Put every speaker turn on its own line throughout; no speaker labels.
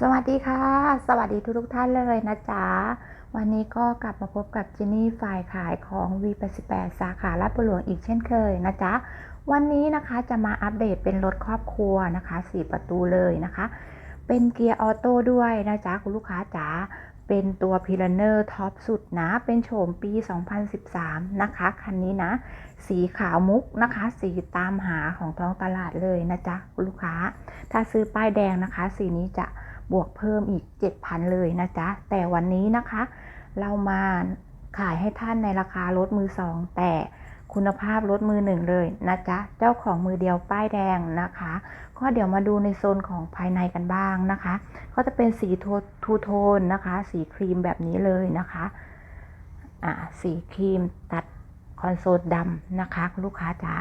สวัสดีค่ะ สวัสดีทุกทุกท่านเลยนะจ๊ะ วันนี้ก็กลับมาพบกับจินนี่ฝ่ายขายของ V88 สาขาลาดบุรีหลวงอีกเช่นเคยนะจ๊ะ วันนี้นะคะจะมาอัปเดตเป็นรถครอบครัวนะคะ 4 ประตูเลยนะคะ เป็นเกียร์ออโต้ด้วยนะจ๊ะ คุณลูกค้าจ๋า เป็นตัวพิลเนอร์ท็อปสุดนะ เป็นโฉมปี 2013 นะคะ คันนี้นะ สีขาวมุกนะคะ สีตามหาของท้องตลาดเลยนะจ๊ะคุณลูกค้า ถ้าซื้อป้ายแดงนะคะ สีนี้จะ บวกเพิ่มอีก 7,000 เลยนะจ๊ะ แต่วันนี้นะคะ เรามาขายให้ท่านในราคารถมือสองแต่คุณภาพรถมือหนึ่งเลยนะจ๊ะ เจ้าของมือเดียวป้ายแดงนะคะ ก็เดี๋ยวมาดูในโซนของภายในกันบ้างนะคะ ก็จะเป็นสีโทนทูโทนนะคะ สีครีมแบบนี้เลยนะคะ อ่า สีครีมตัดคอนโซลดำนะคะลูกค้าจ๋า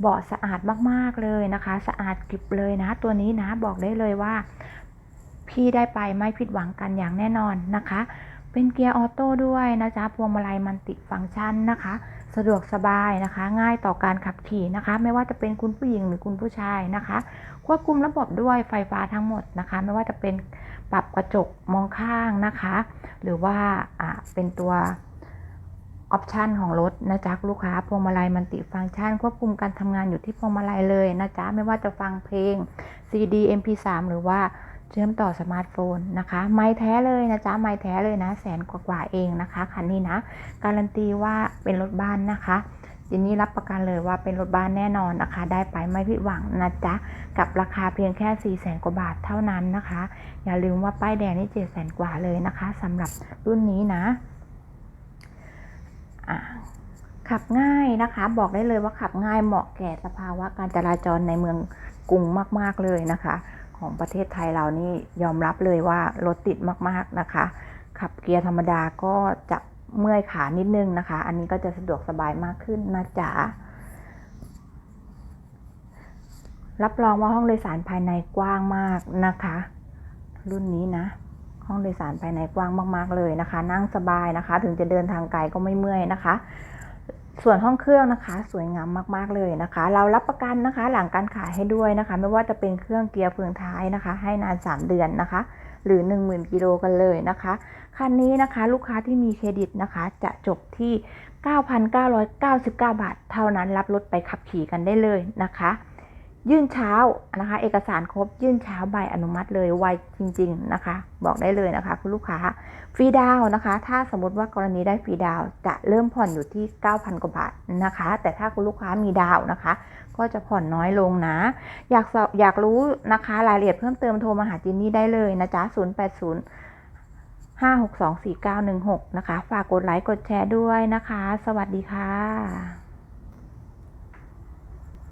เบาะสะอาดมากๆเลยนะคะ สะอาดกริบเลยนะ ตัวนี้นะบอกได้เลยว่า พี่ได้ไปไม่ผิดหวังกันอย่างแน่นอนนะคะ เป็นเกียร์ออโต้ด้วยนะจ๊ะพวงมาลัยมันติฟังก์ชันนะคะ สะดวกสบายนะคะ ง่ายต่อการขับขี่นะคะ ไม่ว่าจะเป็นคุณผู้หญิงหรือคุณผู้ชายนะคะ ควบคุมระบบด้วยไฟฟ้าทั้งหมดนะคะ ไม่ว่าจะเป็นปรับกระจกมองข้างนะคะ หรือว่าอ่าเป็นตัวออปชันของรถนะจ๊ะลูกค้าพวงมาลัยมันติฟังก์ชัน ควบคุมการทำงานอยู่ที่พวงมาลัยเลยนะจ๊ะไม่ว่าจะฟังเพลง CD MP3 หรือว่า เชื่อมต่อสมาร์ทโฟนนะคะ ไม่แท้เลยนะจ๊ะ ไม่แท้เลยนะ แสนกว่าๆเองนะคะ คันนี้นะ การันตีว่าเป็นรถบ้านนะคะจินนี่รับประกันเลยว่าเป็นรถบ้านแน่นอนนะคะ ได้ไปไม่ผิดหวังนะจ๊ะ กับราคาเพียงแค่4ี่แสนกว่าบาทเท่านั้นนะคะ อย่าลืมว่าป้ายแดงนี่เจ็ดแสนกว่าเลยนะคะสำหรับรุ่นนี้นะะขับง่ายนะคะ บอกได้เลยว่าขับง่ายเหมาะแก่สภาวะการจราจรในเมืองกรุงมาก ๆเลยนะคะ ของประเทศไทยเรานี่ยอมรับเลยว่ารถติดมากๆนะคะ ขับเกียร์ธรรมดาก็จะเมื่อยขานิดนึงนะคะ อันนี้ก็จะสะดวกสบายมากขึ้นนะจ๊ะรับรองว่าห้องโดยสารภายในกว้างมากนะคะ รุ่นนี้นะ ห้องโดยสารภายในกว้างมาก ๆเลยนะคะ นั่งสบายนะคะ ถึงจะเดินทางไกลก็ไม่เมื่อยนะคะ ส่วนห้องเครื่องนะคะ สวยงามมากๆเลยนะคะ เรารับประกันนะคะ หลังการขายให้ด้วยนะคะ ไม่ว่าจะเป็นเครื่องเกียร์เฟืองท้ายนะคะ ให้นาน 3 เดือนนะคะ หรือ 10,000กิโลกันเลยนะคะคันนี้นะคะลูกค้าที่มีเครดิตนะคะ จะจบที่ 9,999 บาท เท่านั้นรับรถไปขับขี่กันได้เลยนะคะ ยื่นเช้านะคะ เอกสารครบยื่นเช้าใบอนุมัติเลยไวจริง ๆนะคะ บอกได้เลยนะคะ คุณลูกค้าฟรีดาวนะคะ ถ้าสมมติว่ากรณีได้ฟรีดาวจะเริ่มผ่อนอยู่ที่ 9,000 กว่าบาทนะคะ แต่ถ้าคุณลูกค้ามีดาวนะคะ ก็จะผ่อนน้อยลงนะ อยากสอบอยากรู้นะคะรายละเอียดเพิ่มเติมโทรมาหาจินนี่ได้เลยนะจ๊ะ 080 5624916 นะคะ ฝากกดไลค์กดแชร์ด้วยนะคะ สวัสดีค่ะ